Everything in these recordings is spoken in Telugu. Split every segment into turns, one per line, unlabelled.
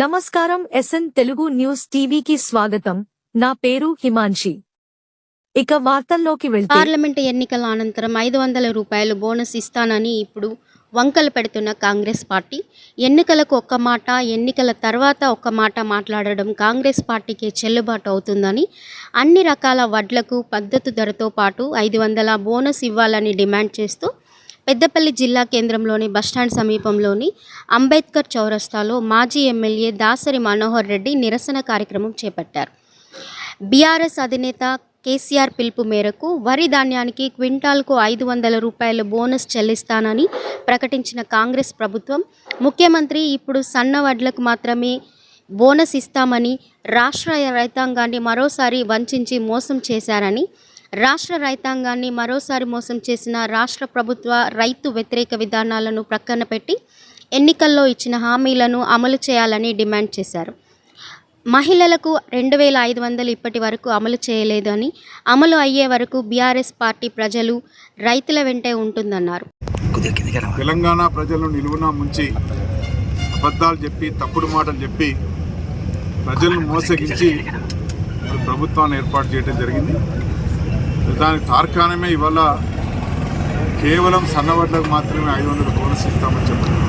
నమస్కారం ఎస్ఎన్ తెలుగు న్యూస్ టీవీకి స్వాగతం. నా పేరు హిమాన్షి. ఇక వార్తల్లోకి వెళ్తే
పార్లమెంట్ ఎన్నికల అనంతరం ఐదు వందల రూపాయలు బోనస్ ఇస్తానని ఇప్పుడు వంకలు పెడుతున్న కాంగ్రెస్ పార్టీ. ఎన్నికలకు ఒక్క మాట ఎన్నికల తర్వాత ఒక్క మాట మాట్లాడడం కాంగ్రెస్ పార్టీకి చెల్లుబాటు అవుతుందని అన్ని రకాల వడ్లకు పద్ధతు ధరతో పాటు ఐదు వందల బోనస్ ఇవ్వాలని డిమాండ్ చేస్తూ పెద్దపల్లి జిల్లా కేంద్రంలోని బస్టాండ్ సమీపంలోని అంబేద్కర్ చౌరస్తాలో మాజీ ఎమ్మెల్యే దాసరి మనోహర్ రెడ్డి నిరసన కార్యక్రమం చేపట్టారు. బీఆర్ఎస్ అధినేత కేసీఆర్ పిలుపు మేరకు వరి ధాన్యానికి క్వింటాల్కు ఐదు వందల రూపాయల బోనస్ చెల్లిస్తానని ప్రకటించిన కాంగ్రెస్ ప్రభుత్వం ముఖ్యమంత్రి ఇప్పుడు సన్న వడ్లకు మాత్రమే బోనస్ ఇస్తామని రాష్ట్ర రైతాంగాన్ని మరోసారి వంచించి మోసం చేశారని రాష్ట్ర రైతాంగాన్ని మరోసారి మోసం చేసిన రాష్ట్ర ప్రభుత్వ రైతు వ్యతిరేక విధానాలను ప్రక్కన పెట్టి ఎన్నికల్లో ఇచ్చిన హామీలను అమలు చేయాలని డిమాండ్ చేశారు. మహిళలకు రెండు వేల ఐదు వందలు ఇప్పటి వరకు అమలు చేయలేదు అని అమలు అయ్యే వరకు బీఆర్ఎస్ పార్టీ ప్రజలు రైతుల వెంటే ఉంటుందన్నారు.
తెలంగాణ ప్రజలను నిలువున ముంచి అబద్ధాలు చెప్పి తప్పుడు మాటలు చెప్పి ప్రజలను మోసగించి ప్రభుత్వాన్ని ఏర్పాటు చేయడం జరిగింది. దానికి తార్కాణమే ఇవాళ కేవలం సన్నవడ్లకు మాత్రమే ఐదు వందల బోనస్ ఇస్తామని చెప్పారు.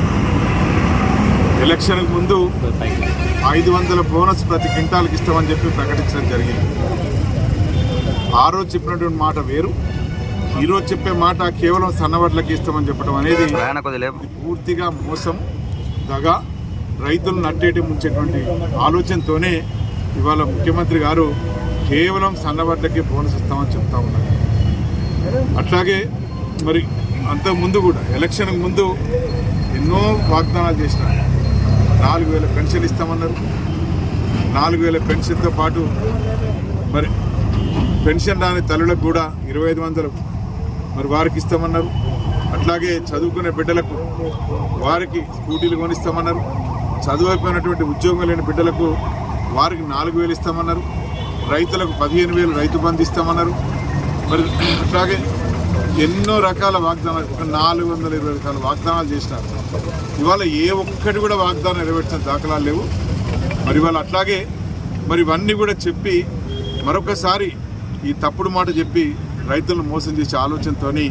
ఎలక్షన్కు ముందు ఐదు వందల బోనస్ ప్రతి క్వింటాల్కి ఇస్తామని చెప్పి ప్రకటించడం జరిగింది. ఆ రోజు చెప్పినటువంటి మాట వేరు. ఈ రోజు చెప్పే మాట కేవలం సన్నవడ్లకి ఇస్తామని చెప్పడం అనేది పూర్తిగా మోసం దగ రైతులను నట్టేటి ముంచేటువంటి ఆలోచనతోనే ఇవాళ ముఖ్యమంత్రి గారు కేవలం సన్నవడ్లకి బోనస్ ఇస్తామని చెప్తా ఉన్నారు అట్లాగే మరి అంత ముందు కూడా ఎలక్షన్ ముందు ఎన్నో వాగ్దానాలు చేసినారు నాలుగు వేల పెన్షన్ ఇస్తామన్నారు. నాలుగు వేల పెన్షన్తో పాటు మరి పెన్షన్ రాని తల్లులకు కూడా ఇరవై ఐదు వందలు మరి వారికి ఇస్తామన్నారు. అట్లాగే చదువుకునే బిడ్డలకు వారికి స్కూటీలు కొనిస్తామన్నారు. చదువు అయిపోయినటువంటి ఉద్యోగం లేని బిడ్డలకు వారికి నాలుగు వేలు ఇస్తామన్నారు. రైతులకు పదిహేను వేలు రైతు బంధు ఇస్తామన్నారు. మరి అట్లాగే ఎన్నో రకాల వాగ్దానాలు ఒక నాలుగు వందల ఇరవై రకాల వాగ్దానాలు చేసినారు. ఇవాళ ఏ ఒక్కటి కూడా వాగ్దానం నెరవేర్చిన దాఖలాలు లేవు. మరి ఇవాళ అట్లాగే మరి ఇవన్నీ కూడా చెప్పి మరొకసారి ఈ తప్పుడు మాట చెప్పి రైతులను మోసం చేసే ఆలోచనతోని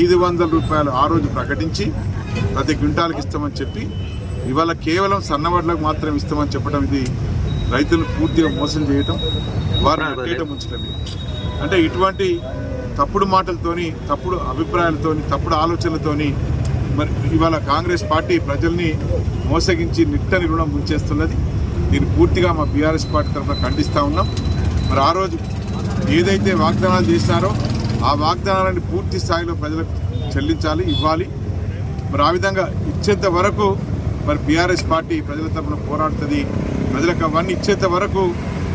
ఐదు వందల రూపాయలు ఆ రోజు ప్రకటించి ప్రతి క్వింటాలకు ఇస్తామని చెప్పి ఇవాళ కేవలం సన్నవడ్లకు మాత్రం ఇస్తామని చెప్పడం ఇది రైతులను పూర్తిగా మోసం చేయటం వారిని అట్టేయటం ఉంచడం ఇది. అంటే ఇటువంటి తప్పుడు మాటలతోని తప్పుడు అభిప్రాయాలతోని తప్పుడు ఆలోచనలతోని మరి ఇవాళ కాంగ్రెస్ పార్టీ ప్రజల్ని మోసగించి నిట్టని రుణం ముంచేస్తున్నది. దీన్ని పూర్తిగా మా బీఆర్ఎస్ పార్టీ తరఫున ఖండిస్తూ ఉన్నాం. మరి ఆ రోజు ఏదైతే వాగ్దానాలు చేసినారో ఆ వాగ్దానాలని పూర్తి స్థాయిలో ప్రజలకు చెల్లించాలి ఇవ్వాలి. మరి ఆ విధంగా ఇచ్చేంత వరకు మరి బీఆర్ఎస్ పార్టీ ప్రజల తరఫున పోరాడుతుంది. ప్రజలకు అవన్నీ ఇచ్చేంత వరకు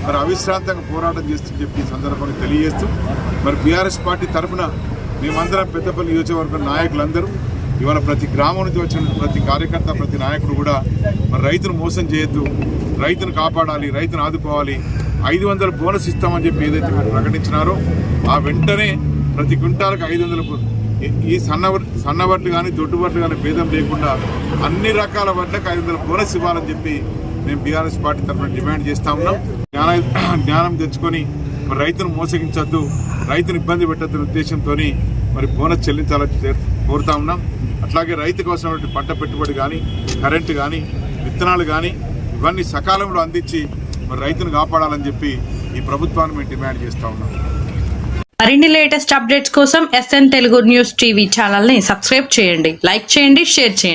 మరి అవిశ్రాంతంగా పోరాటం చేస్తూ చెప్పి సందర్భంగా తెలియజేస్తూ మరి బీఆర్ఎస్ పార్టీ తరఫున మేమందరం పెద్దపల్లి నియోజకవర్గం నాయకులందరూ ఇవాళ ప్రతి గ్రామం నుంచి వచ్చిన ప్రతి కార్యకర్త ప్రతి నాయకుడు కూడా మరి రైతును మోసం చేయొద్దు రైతును కాపాడాలి రైతును ఆదుకోవాలి ఐదు వందల బోనస్ ఇస్తామని చెప్పి ఏదైతే మీరు ప్రకటించినారో ఆ వెంటనే ప్రతి క్వింటాలకు ఐదు వందల ఈ- ఈ సన్న సన్న వడ్లు కానీ దొడ్డు వడ్లు కానీ భేదం లేకుండా అన్ని రకాల వడ్లకు ఐదు వందల బోనస్ ఇవ్వాలని చెప్పి మేము బీఆర్ఎస్ పార్టీ తరఫున డిమాండ్ చేస్తా ఉన్నాం. జ్ఞాన జ్ఞానం తెచ్చుకొని మరి రైతును మోసగించద్దు రైతును ఇబ్బంది పెట్టద్దు ఉద్దేశంతో మరి బోనస్ చెల్లించాలని కోరుతా ఉన్నాం. అట్లాగే రైతు కోసం పంట పెట్టుబడి కానీ కరెంటు కానీ విత్తనాలు కానీ ఇవన్నీ సకాలంలో అందించి మరి రైతును కాపాడాలని చెప్పి ఈ ప్రభుత్వాన్ని మేము డిమాండ్ చేస్తా ఉన్నాం.
మరిన్ని లేటెస్ట్ అప్డేట్స్ కోసం ఎస్ఎన్ తెలుగు న్యూస్ టీవీ ఛానల్ని సబ్స్క్రైబ్ చేయండి లైక్ చేయండి షేర్ చేయండి.